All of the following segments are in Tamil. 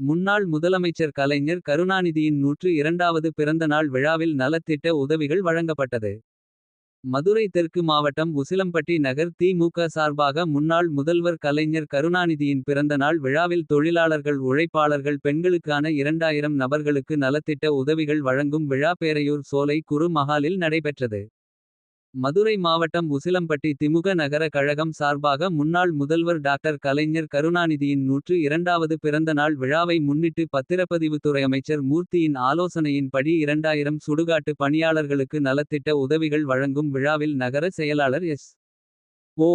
முன்னாள் முதலமைச்சர் கலைஞர் கருணாநிதியின் நூற்று இரண்டாவது பிறந்தநாள் விழாவில் நலத்திட்ட உதவிகள் வழங்கப்பட்டது. மதுரை தெற்கு மாவட்டம் உசிலம்பட்டி நகர் திமுக சார்பாக முன்னாள் முதல்வர் கலைஞர் கருணாநிதியின் பிறந்தநாள் விழாவில் தொழிலாளர்கள் உழைப்பாளர்கள் பெண்களுக்கான இரண்டாயிரம் நபர்களுக்கு நலத்திட்ட உதவிகள் வழங்கும் விழா பேரையூர் சோலை குறு மகாலில் நடைபெற்றது. மதுரை மாவட்டம் உசிலம்பட்டி திமுக நகர கழகம் சார்பாக முன்னாள் முதல்வர் டாக்டர் கலைஞர் கருணாநிதியின் நூற்று இரண்டாவது பிறந்தநாள் விழாவை முன்னிட்டு பத்திரப்பதிவுத்துறை அமைச்சர் மூர்த்தியின் ஆலோசனையின்படி இரண்டாயிரம் சுடுகாட்டு பணியாளர்களுக்கு நலத்திட்ட உதவிகள் வழங்கும் விழாவில் நகர செயலாளர் எஸ். ஓ.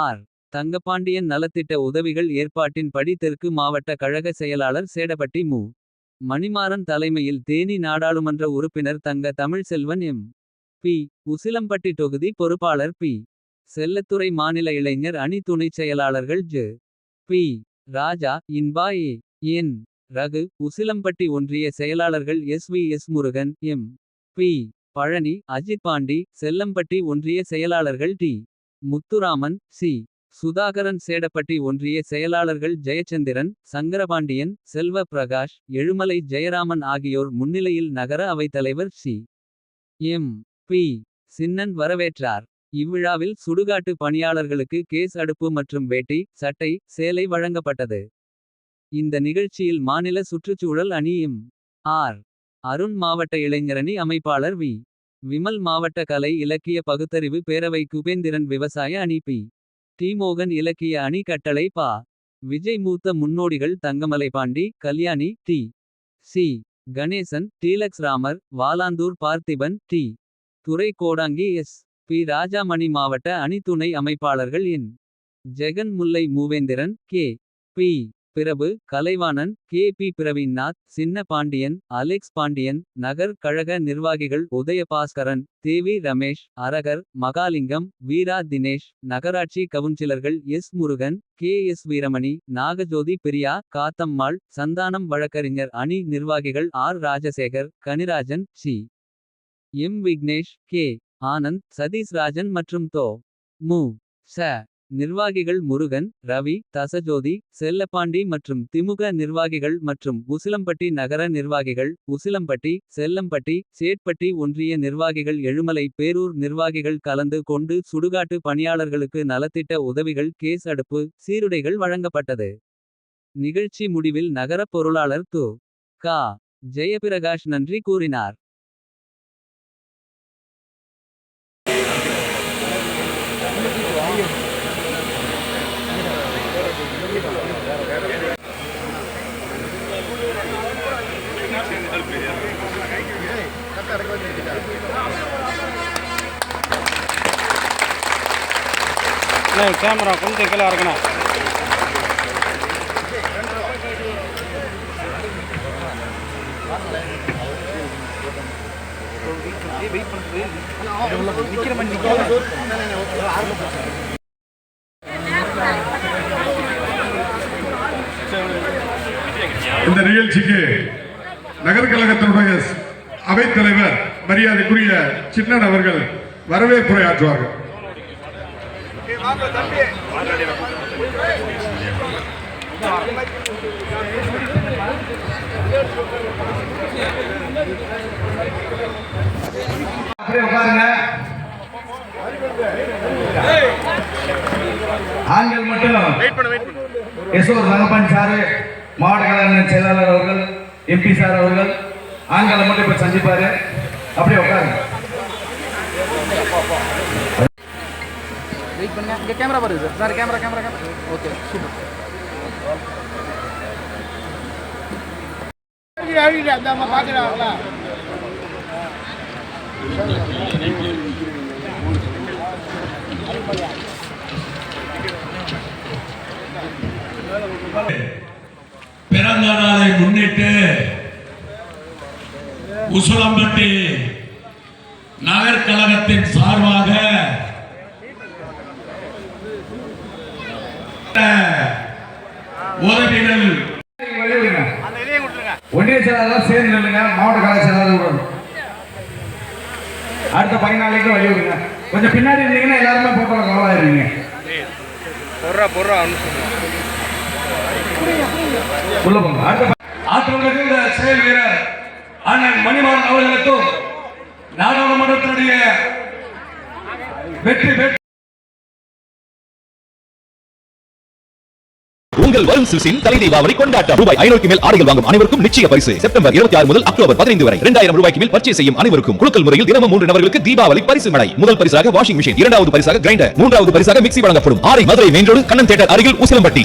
ஆர். தங்கப்பாண்டியன் நலத்திட்ட உதவிகள் ஏற்பாட்டின்படி தெற்கு மாவட்ட கழக செயலாளர் சேடபட்டி மு. மணிமாறன் தலைமையில் தேனி நாடாளுமன்ற உறுப்பினர் தங்க தமிழ்செல்வன் எம். பி. உசிலம்பட்டி தொகுதி பொறுப்பாளர் பி. செல்லத்துறை மாநில இளைஞர் அணி துணைச் செயலாளர்கள் J. P. Raja Inba A. N. Ragu Usilampatti ஒன்றிய செயலாளர்கள் S. V. S. Murugan M. P. Palani Ajith Pandi Chellampatti ஒன்றிய செயலாளர்கள் டி. முத்துராமன் சி. சுதாகரன் சேடப்பட்டி ஒன்றிய செயலாளர்கள் ஜெயச்சந்திரன் சங்கரபாண்டியன் செல்வ பிரகாஷ் எழுமலை ஜெயராமன் ஆகியோர் முன்னிலையில் நகர அவைத்தலைவர் சி. எம். பி. சின்னன் வரவேற்றார். இவ்விழாவில் சுடுகாட்டு பணியாளர்களுக்கு கேஸ் அடுப்பு மற்றும் வேட்டி சட்டை சேலை வழங்கப்பட்டது. இந்த நிகழ்ச்சியில் மாநில சுற்றுச்சூழல் அணியும் ஆர். அருண் மாவட்ட இளைஞரணி அமைப்பாளர் வி. விமல் மாவட்ட கலை இலக்கிய பகுத்தறிவு பேரவை குபேந்திரன் விவசாய அணி பி. டிமோகன் இலக்கிய அணி கட்டளை பா. விஜய் மூத்த முன்னோடிகள் Thangamalai Pandi Kalyani T. C. Ganesan deluxe Ramar Valandur Parthiban T. Durai Kodangi S. P. Rajamani மாவட்ட அணி துணை அமைப்பாளர்கள் N. Jagan Mullai Moovendran K. P. Prabhu Kalaivanan K. P. Praveennath Chinna Pandiyan Alex Pandian நகர் கழக நிர்வாகிகள் உதயபாஸ்கரன் தேவி ரமேஷ் அரகர் மகாலிங்கம் வீரா தினேஷ் நகராட்சி கவுன்சிலர்கள் S. Murugan K. S. Veeramani Nagajothi Priya Kathammal Santhanam வழக்கறிஞர் அணி நிர்வாகிகள் R. Rajasekar Kanirajan C. M. Vignesh K. Anand Sathish Rajan மற்றும் தோ. மு. ச. நிர்வாகிகள் முருகன் ரவி தசஜோதி செல்லப்பாண்டி மற்றும் திமுக நிர்வாகிகள் மற்றும் உசிலம்பட்டி நகர நிர்வாகிகள் உசிலம்பட்டி செல்லம்பட்டி சேட்பட்டி ஒன்றிய நிர்வாகிகள் எழுமலை பேரூர் நிர்வாகிகள் கலந்து கொண்டு சுடுகாட்டு பணியாளர்களுக்கு நலத்திட்ட உதவிகள் கேஸ் அடுப்பு சீருடைகள் வழங்கப்பட்டது. நிகழ்ச்சி முடிவில் நகரப் பொருளாளர் து. கா. ஜெயபிரகாஷ் நன்றி கூறினார். அண்ணே கேமரா கொஞ்சம் கீழே இறக்கணும் இந்த நிகழ்ச்சிக்கு நகர் கழகத்தினுடைய அவைத்தலைவர் மரியாதைக்குரிய சின்னன் அவர்கள் வரவேற்புரை ஆற்றுவார்கள் ஆண்கள் மட்டும். சாரு மாவட்ட செயலாளர் அவர்கள் எம்பி சார் அவர்கள் ஆண்களை மட்டும் இப்ப சந்திப்பாரு. அப்படியே உட்காருங்க. வெயிட் பண்ணுங்க இங்கே கேமரா பாருங்க sir sir camera camera camera okay super பிறந்த நாளை முன்னிட்டு உசுலம்பட்டி நகர் கழகத்தின் சார்பாக உதவிகள். ஒன்றிய செயலாளர் சேர்ந்து நில்லுங்க மாவட்ட கழக செயலாளர் அடுத்த பதினாளைக்கு வழி விடுங்க கொஞ்சம் பின்னாடி இருந்தீங்கன்னா எல்லாருமே போட்டோ கவலாயிருவீங்க பொர்றா பொர்றா ஒன்று உள்ள போங்க. அடுத்த ஆற்றல் மிகுந்த செயல் வீரர் அண்ணன் மணிமாறன் அவர்களுக்கும் நாடாளுமன்றத்தினுடைய வெற்றி பெற்று உங்கள் வரும் சில்சின் தலை தீபாவளி கொண்டாட்டம். ரூபாய் ஐநூறுக்கு மேல் ஆடைகள் வாங்கும் அனைவருக்கும் நிச்சய பரிசு. செப்டம்பர் இருபத்தி ஆறு முதல் அக்டோபர் பதினைந்து வரை இரண்டாயிரம் ரூபாய்க்கு மேல் பர்ச்சேஸ் செய்யும் அனைவருக்கும் குழுக்கள் முறையில் தினமும் மூன்று நபர்களுக்கு தீபாவளி பரிசு மழை முதல் பரிசாக வாஷிங் மிஷின் இரண்டாவது பரிசாக கிரைண்டர் மூன்றாவது பரிசாக மிக்சி வழங்கப்படும். ஆரை Madurai main road Kannan theatre அருகில் உசிலம்பட்டி